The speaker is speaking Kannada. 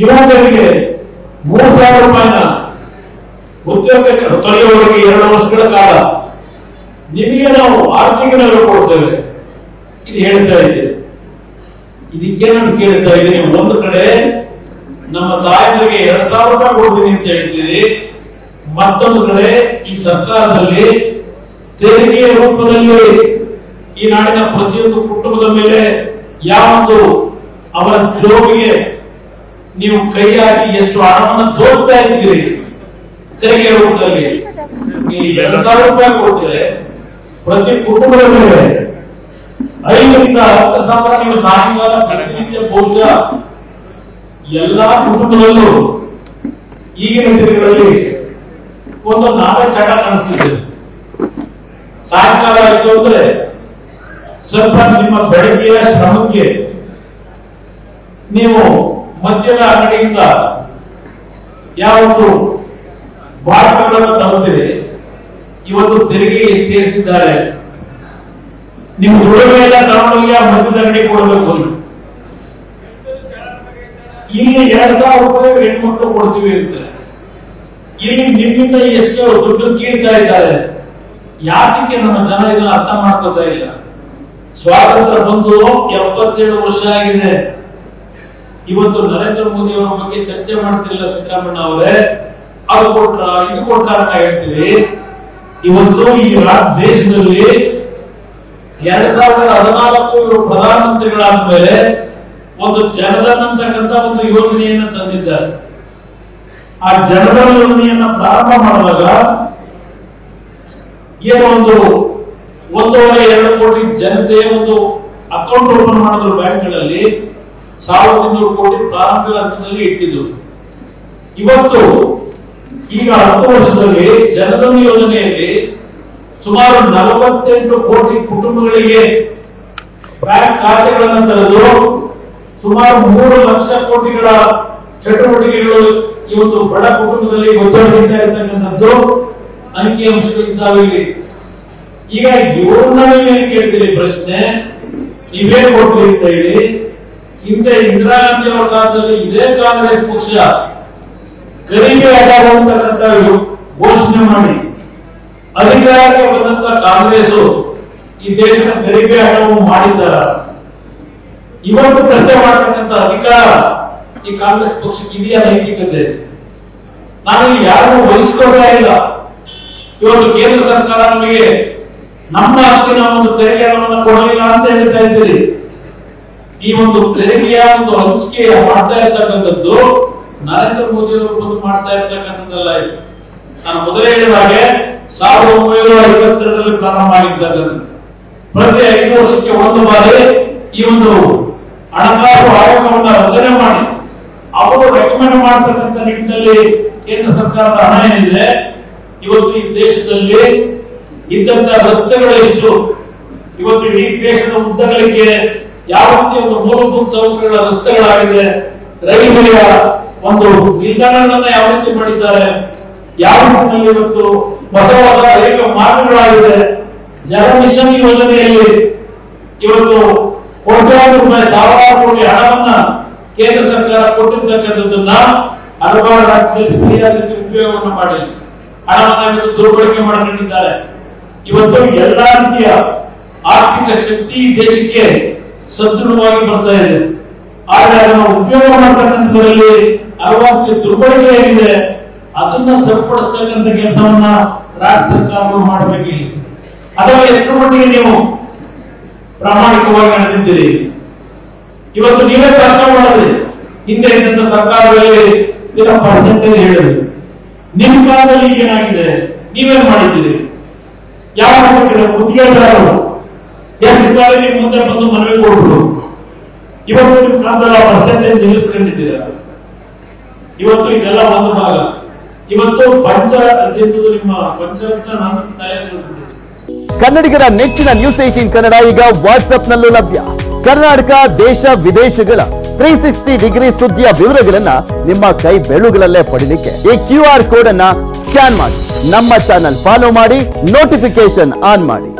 ಯುವಕರಿಗೆ ಮೂರು ಸಾವಿರ ರೂಪಾಯಿನ ಉದ್ಯೋಗ ತೊರೆಯುವವರಿಗೆ ಎರಡು ವರ್ಷಗಳ ಕಾಲ ನಿಮಗೆ ನಾವು ಆರ್ಥಿಕ ನೆರವು ಕೊಡ್ತೇವೆ. ಇದು ಹೇಳ್ತಾ ಇದ್ದೀರಿ ಇದಕ್ಕೆ ನಾನು ಕೇಳ್ತಾ ಇದ್ದೀನಿ. ಒಂದು ಕಡೆ ನಮ್ಮ ತಾಯಿಗೆ ಎರಡು ಸಾವಿರ ರೂಪಾಯಿ ಕೊಡ್ತೀನಿ ಅಂತ ಹೇಳ್ತೀರಿ. ಮತ್ತೊಂದು ಕಡೆ ಈ ಸರ್ಕಾರದಲ್ಲಿ ತೆರಿಗೆಯ ರೂಪದಲ್ಲಿ ಈ ನಾಡಿನ ಪ್ರತಿಯೊಂದು ಕುಟುಂಬದ ಮೇಲೆ ಯಾವೊಂದು ಅವರ ಜೋಬಿಗೆ ನೀವು ಕೈ ಹಾಕಿ ಎಷ್ಟು ಹಣವನ್ನು ದೋಗ್ತಾ ಇದ್ದೀರಿ? ತೆರಿಗೆ ರೂಪದಲ್ಲಿ. ಎರಡ್ ಸಾವಿರ ರೂಪಾಯಿ ಕೊಡ್ತೀರಿ. ಪ್ರತಿ ಕುಟುಂಬದ ಮೇಲೆ ಐದರಿಂದ ಹತ್ತು ಸಾವಿರ ನೀವು ಸಾಯಂಕಾಲ ಪ್ರತಿನಿತ್ಯ ಬಹುಶಃ ಎಲ್ಲಾ ಕುಟುಂಬದಲ್ಲೂ ಈಗಿನ ದಿನಗಳಲ್ಲಿ ಒಂದು ನಾಲ್ಕು ಚಟ ಕಾಣಿಸಿದೆ. ಸಾಯಂಕಾಲ ಆಯ್ತು ಅಂದ್ರೆ ಸ್ವಲ್ಪ ನಿಮ್ಮ ಬೆಳಗ್ಗೆಯ ಶ್ರಮಕ್ಕೆ ನೀವು ಮದ್ಯದ ಅಂಗಡಿಯಿಂದ ಯಾವತ್ತು ಬಾಟಗಳನ್ನು ತರುತ್ತಿದೆ, ಇವತ್ತು ತೆರಿಗೆ ಎಷ್ಟು ಏರಿಸಿದ್ದಾರೆ ನಿಮ್ಮ ದುಡಿಮೆ ಎಲ್ಲ ತಗೊಂಡೋಗಿ ಆ ಮದ್ಯದ ಅಂಗಡಿ ಕೊಡಬೇಕು. ಇಲ್ಲಿ ಎರಡ್ ಸಾವಿರ ರೂಪಾಯಿ ಹೆಣ್ಮಕ್ಳು ಕೊಡ್ತೀವಿ ಅಂತಾರೆ. ಇಲ್ಲಿ ನಿಮ್ಮಿಂದ ಎಷ್ಟು ದುಡ್ಡು ಕೀಳ್ತಾ ಇದ್ದಾರೆ. ಯಾತಕ್ಕೆ ನಮ್ಮ ಜನ ಇದನ್ನ ಅರ್ಥ ಮಾಡ್ಕೋತಾ ಇಲ್ಲ? ಸ್ವಾತಂತ್ರ್ಯ ಬಂದು ಎಪ್ಪತ್ತೇಳು ವರ್ಷ ಆಗಿದೆ. ಇವತ್ತು ನರೇಂದ್ರ ಮೋದಿ ಅವರ ಬಗ್ಗೆ ಚರ್ಚೆ ಮಾಡ್ತಿರಲಿಲ್ಲ ಸಿದ್ದರಾಮಣ್ಣ ಅವರೇ. ಅದು ಕೊಟ್ರ, ಇದು ಕೊಟ್ರ ಅಂತ ಹೇಳ್ತೀವಿ ಇವತ್ತು ಈ ದೇಶದಲ್ಲಿ ಎರಡ್ ಸಾವಿರದ ಹದಿನಾಲ್ಕು ಇವರು ಪ್ರಧಾನಮಂತ್ರಿಗಳಾದ ಮೇಲೆ ಒಂದು ಜನಧನ್ ಅಂತಕ್ಕಂಥ ಒಂದು ಯೋಜನೆಯನ್ನ ತಂದಿದ್ದಾರೆ. ಆ ಜನಧನ್ ಯೋಜನೆಯನ್ನ ಪ್ರಾರಂಭ ಮಾಡುವಾಗ ಏನೋ ಒಂದು ಒಂದೂವರೆ, ಎರಡು ಕೋಟಿ ಜನತೆ ಒಂದು ಅಕೌಂಟ್ ಓಪನ್ ಮಾಡಿದ್ರು ಬ್ಯಾಂಕ್ಗಳಲ್ಲಿ. ಸಾವಿರದ ಇನ್ನೂರು ಕೋಟಿ ಪ್ರಾರಂಭಿಕ ಹಂತದಲ್ಲಿ ಇಟ್ಟಿದ್ರು. ಇವತ್ತು ಈಗ ಹತ್ತು ವರ್ಷದಲ್ಲಿ ಜನಧನ್ ಯೋಜನೆಯಲ್ಲಿ ಸುಮಾರು ನಲವತ್ತೆಂಟು ಕೋಟಿ ಕುಟುಂಬಗಳಿಗೆ ಬ್ಯಾಂಕ್ ಖಾತೆಗಳನ್ನು ತೆರೆದು ಸುಮಾರು ಮೂರು ಲಕ್ಷ ಕೋಟಿಗಳ ಚಟುವಟಿಕೆಗಳು ಈ ಒಂದು ಬಡ ಕುಟುಂಬದಲ್ಲಿ ಗೊತ್ತಾಗ್ತಾ ಇರ್ತಕ್ಕಂಥದ್ದು ಅಂಕಿಅಂಶಗಳಿದ್ದಾವೆ ಈಗ ಇವ್ರನ್ನ ಕೇಳ್ತೀರಿ ಪ್ರಶ್ನೆ? ನೀವೇ ಕೊಟ್ರಿ ಅಂತ ಹೇಳಿ. ಹಿಂದೆ ಇಂದಿರಾ ಗಾಂಧಿ ಅವರ ಕಾಲದಲ್ಲಿ ಇದೇ ಕಾಂಗ್ರೆಸ್ ಪಕ್ಷ ಕಡಿಮೆ ಅಂತಕ್ಕಂಥ ಘೋಷಣೆ ಮಾಡಿ. ಅಧಿಕಾರಕ್ಕೆ ಬಂದಂತ ಕಾಂಗ್ರೆಸ್ ಈ ದೇಶದ ಗರಿಬೆ ಹಣವನ್ನು ಮಾಡಿದ್ದಾರ. ಇವತ್ತು ಪ್ರಶ್ನೆ ಮಾಡತಕ್ಕಂಥ ಅಧಿಕಾರ ಈ ಕಾಂಗ್ರೆಸ್ ಪಕ್ಷಕ್ಕೆ ಇದೆಯಾ ನೈತಿಕತೆ? ನಾನು ಯಾರು ವಹಿಸ್ಕೊಳ್ತಾ ಇಲ್ಲ. ಇವತ್ತು ಕೇಂದ್ರ ಸರ್ಕಾರ ನಮಗೆ ನಮ್ಮ ಹಕ್ಕಿನ ಒಂದು ತೆರಿಗೆ ಹಣವನ್ನು ಕೊಡಲಿಲ್ಲ ಅಂತ ಹೇಳ್ತಾ ಇದ್ದೀರಿ. ಈ ಒಂದು ತೆರಿಗೆಯ ಒಂದು ಹಂಚಿಕೆ ಮಾಡ್ತಾ ಇರ್ತಕ್ಕಂಥದ್ದು ನರೇಂದ್ರ ಮೋದಿ ಅವರು ಬಂದು ಮಾಡ್ತಾ ಇರ್ತಕ್ಕಂಥದ್ದಲ್ಲ ಇದು. ನಾನು ಮೊದಲೇ ಹೇಳಿದ ಹಾಗೆ ಸಾವಿರದ ಒಂಬೈನೂರ ಐವತ್ತೆರಡರಲ್ಲಿ ಪ್ರಾರಂಭ ಆಗಿರ್ತಕ್ಕಂಥದ್ದು. ಪ್ರತಿ ಐದು ವರ್ಷಕ್ಕೆ ಒಂದು ಬಾರಿ ಈ ಒಂದು ಹಣಕಾಸು ಆಯೋಗವನ್ನು ರಚನೆ ಮಾಡಿ ಅವರು ರೆಕಮೆಂಡ್ ಮಾಡ್ತಕ್ಕಂಥ ನಿಟ್ಟಿನಲ್ಲಿ ಕೇಂದ್ರ ಸರ್ಕಾರದ ಹಣ ಏನಿದೆ, ಇವತ್ತು ಈ ದೇಶದಲ್ಲಿ ಇದ್ದಂತ ರಸ್ತೆಗಳು ಎಷ್ಟು? ಇವತ್ತು ಇಡೀ ದೇಶದ ಉದ್ದಗಳಿಗೆ ಯಾವ ರೀತಿ ಒಂದು ಮೂಲಭೂತ ಸೌಕರ್ಯಗಳ ರಸ್ತೆಗಳಾಗಿದೆ, ರೈಲ್ವೆಯ ಒಂದು ನಿಲ್ದಾಣಗಳನ್ನ ಯಾವ ರೀತಿ ಮಾಡಿದ್ದಾರೆ, ಯಾವ ರೀತಿಯಲ್ಲಿ ಇವತ್ತು ಹೊಸ ಹೊಸ ಅನೇಕ ಮಾರ್ಗಗಳಾಗಿದೆ, ಜಲ ಮಿಷನ್ ಯೋಜನೆಯಲ್ಲಿ ಇವತ್ತು ಕೋಟ್ಯಾಂತರ ರೂಪಾಯಿ ಸಾವಿರಾರು ಕೋಟಿ ಹಣವನ್ನ ಕೇಂದ್ರ ಸರ್ಕಾರ ಕೊಟ್ಟಿರ್ತಕ್ಕಂಥದ್ದನ್ನ ಹಲವಾರು ರಾಜ್ಯದಲ್ಲಿ ಸರಿಯಾದ ರೀತಿ ಉಪಯೋಗವನ್ನು ಮಾಡಿ, ಹಣವನ್ನ ದುರ್ಬಳಕೆ ಮಾಡಿಕೊಂಡಿದ್ದಾರೆ. ಇವತ್ತು ಎಲ್ಲಾ ರೀತಿಯ ಆರ್ಥಿಕ ಶಕ್ತಿ ದೇಶಕ್ಕೆ ಸದೃಢವಾಗಿ ಬರ್ತಾ ಇದೆ. ಆದರೆ ಅದನ್ನು ಉಪಯೋಗ ಮಾಡ್ತಕ್ಕಂಥದ್ರಲ್ಲಿ ಹಲವಾರು ರೀತಿಯ ದುರ್ಬಳಕೆ ಆಗಿದೆ ಅದನ್ನ ಸರಿಪಡಿಸ್ತಕ್ಕಂಥ ಕೆಲಸವನ್ನ ರಾಜ್ಯ ಸರ್ಕಾರಗಳು ಮಾಡಬೇಕಿಲ್ಲ. ಅಥವಾ ಎಷ್ಟು ಮಟ್ಟಿಗೆ ನೀವು ಪ್ರಾಮಾಣಿಕವಾಗಿ ನಡೆದಿದ್ದೀರಿ? ಇವತ್ತು ನೀವೇ ಪ್ರಶ್ನೆ ಮಾಡಿದ್ರಿ. ಹಿಂದೆ ಇದ್ದಂತ ಸರ್ಕಾರದಲ್ಲಿ ಇದರ ಪರ್ಸೆಂಟೇಜ್ ಹೇಳಿದ್ರಿ. ನಿಮ್ ಕಾಲದಲ್ಲಿ ಏನಾಗಿದೆ? ನೀವೇನ್ ಮಾಡಿದ್ದೀರಿ? ಯಾವ ಮಟ್ಟಿಗೆ ಗುತ್ತಿಗೆದಾರರು ನಿಮ್ಮ ಮುಂದೆ ಬಂದು ಮನವಿ ಕೊಟ್ರು ಇವತ್ತು ನಿಮ್ ಆ ಪರ್ಸೆಂಟೇಜ್ ನಿಲ್ಲಿಸ್ಕೊಂಡಿದ್ದೀರಾ. ಇವತ್ತು ಇದೆಲ್ಲ ಒಂದು ಭಾಗ. ಇವತ್ತು ಪಂಚ ನಿಮ್ಮ ಪಂಚಾಯತ್ ನಾನು ತಯಾರಿ ಕನ್ನಡಿಗರ ನೆಚ್ಚಿನ ನ್ಯೂಸ್ ಏಟೀನ್ ಕನ್ನಡ ಈಗ ವಾಟ್ಸ್ಆಪ್ನಲ್ಲೂ ಲಭ್ಯ. ಕರ್ನಾಟಕ, ದೇಶ, ವಿದೇಶಗಳ ತ್ರೀ ಸಿಕ್ಸ್ಟಿ ಡಿಗ್ರಿ ಸುದ್ದಿಯ ವಿವರಗಳನ್ನ ನಿಮ್ಮ ಕೈ ಬೆಳುಗಳಲ್ಲೇ ಪಡಿಲಿಕ್ಕೆ ಈ ಕ್ಯೂ ಆರ್ ಕೋಡ್ ಅನ್ನ ಸ್ಕ್ಯಾನ್ ಮಾಡಿ. ನಮ್ಮ ಚಾನೆಲ್ ಫಾಲೋ ಮಾಡಿ ನೋಟಿಫಿಕೇಶನ್ ಆನ್ ಮಾಡಿ.